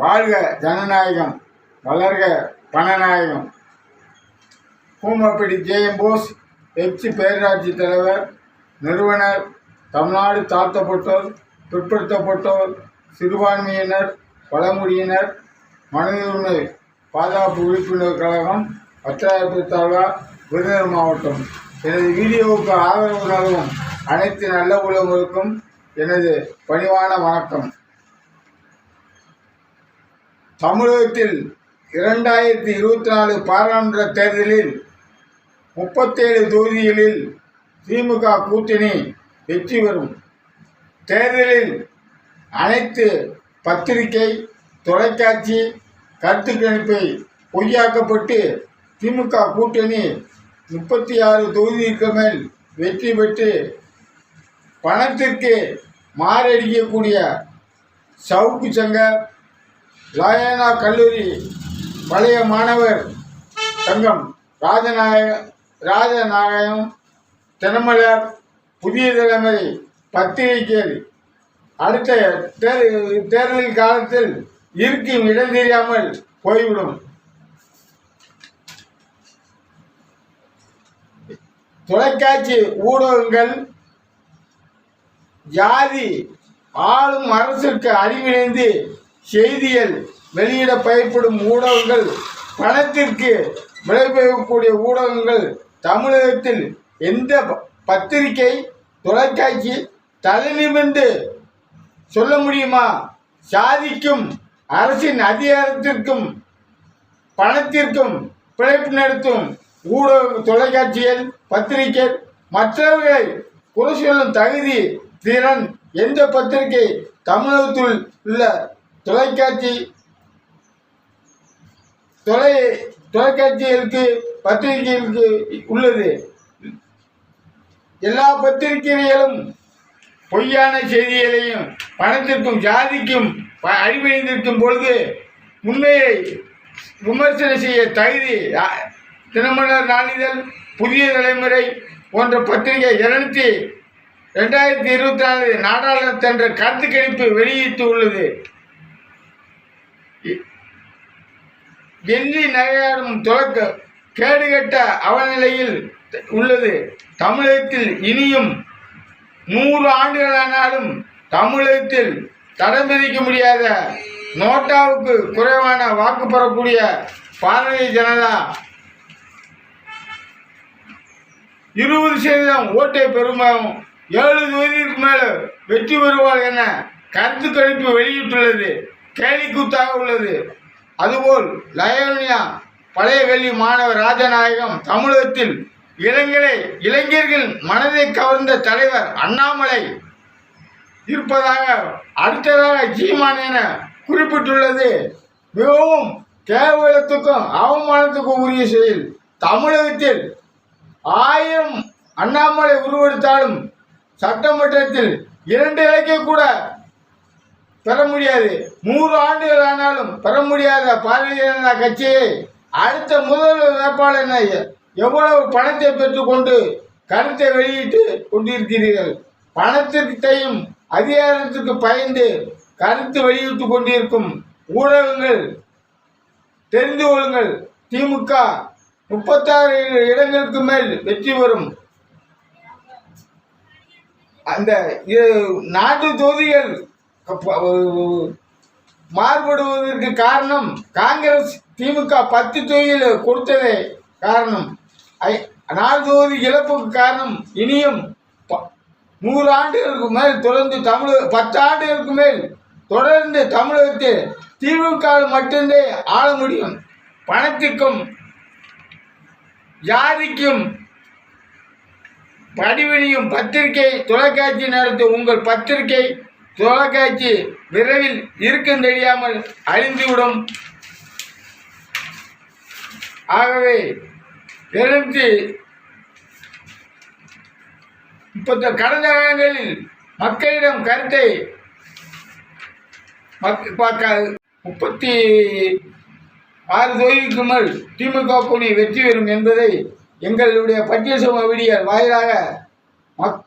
வாழ்க ஜனநாயகம் வளர்க பணநாயகம். பூமப்படி ஜேஎம் போஸ் எச்சி பேரூராட்சி தலைவர் நிறுவனர் தமிழ்நாடு தாழ்த்தப்பட்டோர் பிற்படுத்தப்பட்டோர் சிறுபான்மையினர் பழங்குடியினர் மனித பாதுகாப்பு விழிப்புணர்வு கழகம் பத்தாயிரத்து தாழ்வா விருதுநகர் மாவட்டம். எனது வீடியோவுக்கு ஆதரவு நல்கும் அனைத்து நல்ல உள்ளவங்களுக்கும் எனது பணிவான வணக்கம். தமிழகத்தில் இரண்டாயிரத்தி இருபத்தி நாலு பாராளுமன்ற தேர்தலில் முப்பத்தேழு தொகுதிகளில் திமுக கூட்டணி வெற்றி பெறும். தேர்தலில் அனைத்து பத்திரிகை தொலைக்காட்சி கருத்து கணிப்பை பொய்யாக்கப்பட்டு திமுக கூட்டணி முப்பத்தி ஆறு தொகுதிக்கு மேல் வெற்றி பெற்று பணத்திற்கு மாரடிக்கக்கூடிய சவுக்கு சங்கம் லயனா கல்லூரி பழைய மாணவர் சங்கம் ராஜநாயக ராஜநாயகம் தினமலர் புதிய தலைமுறை பத்திரிகைகள். அடுத்த தேர் தேர்தல் காலத்தில் இருக்கும் இடம் தெரியாமல் போய்விடும். தொலைக்காட்சி ஊடகங்கள் ஜாதி ஆளும் அரசுக்கு அடிவிழைந்து செய்திகள் வெளியிட பயன்படும் ஊடகங்கள் பணத்திற்கு விளைவிக்கக்கூடிய ஊடகங்கள் தமிழகத்தில் எந்த பத்திரிகை தொலைக்காட்சி தலைநிமிர்ந்து சொல்ல முடியுமா? சாதிக்கும் அரசின் அதிகாரத்திற்கும் பணத்திற்கும் பிழைப்பு நடத்தும் ஊடக தொலைக்காட்சிகள் பத்திரிகை மற்றவர்களை குறை சொல்லும் தகுதி திறன் எந்த பத்திரிகை தமிழகத்தில் உள்ள தொலைக்காட்சி. தொலை தொலைக்காட்சிகளுக்கு பத்திரிகைகளுக்கு உள்ளது. எல்லா பத்திரிகைகளும் பொய்யான செய்திகளையும் பணத்திற்கும் ஜாதிக்கும் ப- அடிபணிந்திருக்கும் பொழுது உண்மையை விமர்சனம் செய்ய தகுதி தினமலர் நாளிதழ் புதிய தலைமுறை போன்ற பத்திரிகை இருநூத்தி ரெண்டாயிரத்தி இருபத்தி நாலு நாடாளுமன்ற கருத்து கணிப்பு வெளியிட்டு உள்ளது. டெல்லி நகையாடும் துலக்க கேடுகட்ட அவநிலையில் உள்ளது. தமிழகத்தில் இனியும் நூறு ஆண்டுகளானாலும் தமிழகத்தில் தடம் பிரிக்க முடியாத நோட்டாவுக்கு குறைவான வாக்கு பெறக்கூடிய பாரதிய ஜனதா இருபது சதவீதம் ஓட்டை பெறுமாவும் ஏழு தொகுதிக்கு மேலே வெற்றி பெறுவார் என கருத்து கணிப்பு வெளியிட்டுள்ளது. கேலிக்கூத்தாக உள்ளது. அதுபோல் லயோனியா பழைய கல்வி மாணவர் ராஜநாயகம் தமிழகத்தில் இளைஞரை இளைஞர்கள் மனதை கவர்ந்த தலைவர் அண்ணாமலை இருப்பதாக அடுத்ததாக ஜீமான் என குறிப்பிட்டுள்ளது. மிகவும் கேவலத்துக்கும் அவமானத்துக்கும் உரிய செயல் தமிழகத்தில் ஆயிரம் அண்ணாமலை உருவெடுத்தாலும் சட்டமன்றத்தில் இரண்டு இலக்கை கூட பெற முடியாது. நூறு ஆண்டுகள் ஆனாலும் பெற முடியாத பாரதிய ஜனதா கட்சியை அடுத்த முதல் வேட்பாளர் எவ்வளவு பணத்தை பெற்றுக்கொண்டு கருத்தை வெளியிட்டு கொண்டிருக்கிறீர்கள்? பணத்திற்கையும் அதிகாரத்திற்கு பயந்து கருத்து வெளியிட்டு கொண்டிருக்கும் ஊடகங்கள் தெரிந்து கொள்ளுங்கள். திமுக முப்பத்தாறு இடங்களுக்கு மேல் வெற்றி பெறும். அந்த நாட்டு தொகுதிகள் மாறுபடுவதற்கு காரணம் காங்கிரஸ் திமுக பத்து தொகுதியில் கொடுத்ததே காரணம். ஐ- நாலு தொகுதி இழப்புக்கு காரணம் இனியும் ப- நூறு ஆண்டுகளுக்கு மேல் தொடர்ந்து தமிழ் பத்து ஆண்டுகளுக்கு மேல் தொடர்ந்து தமிழகத்தில் திமுக மட்டுமே ஆள முடியும். பணத்துக்கும் ஜாதிக்கும் படிவெளியும் பத்திரிகை தொலைக்காட்சி நடத்தும் உங்கள் பத்திரிகை தொலைக்காட்சி விரைவில் இருக்கும் தெரியாமல் அழிந்துவிடும். ஆகவே எழுநூற்றி முப்பத்த கடந்த காலங்களில் மக்களிடம் கருத்தை பார்க்க முப்பத்தி ஆறு தொகுதிக்கு மேல் திமுக கூடி வெற்றி பெறும் என்பதை எங்களுடைய பட்டியல் சமூக விடியல் வாயிலாக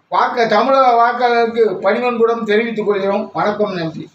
வாக்க தமிழக வாக்காளருக்கு பணிவன்புடன் தெரிவித்துக் கொள்கிறோம். வணக்கம் நன்றி.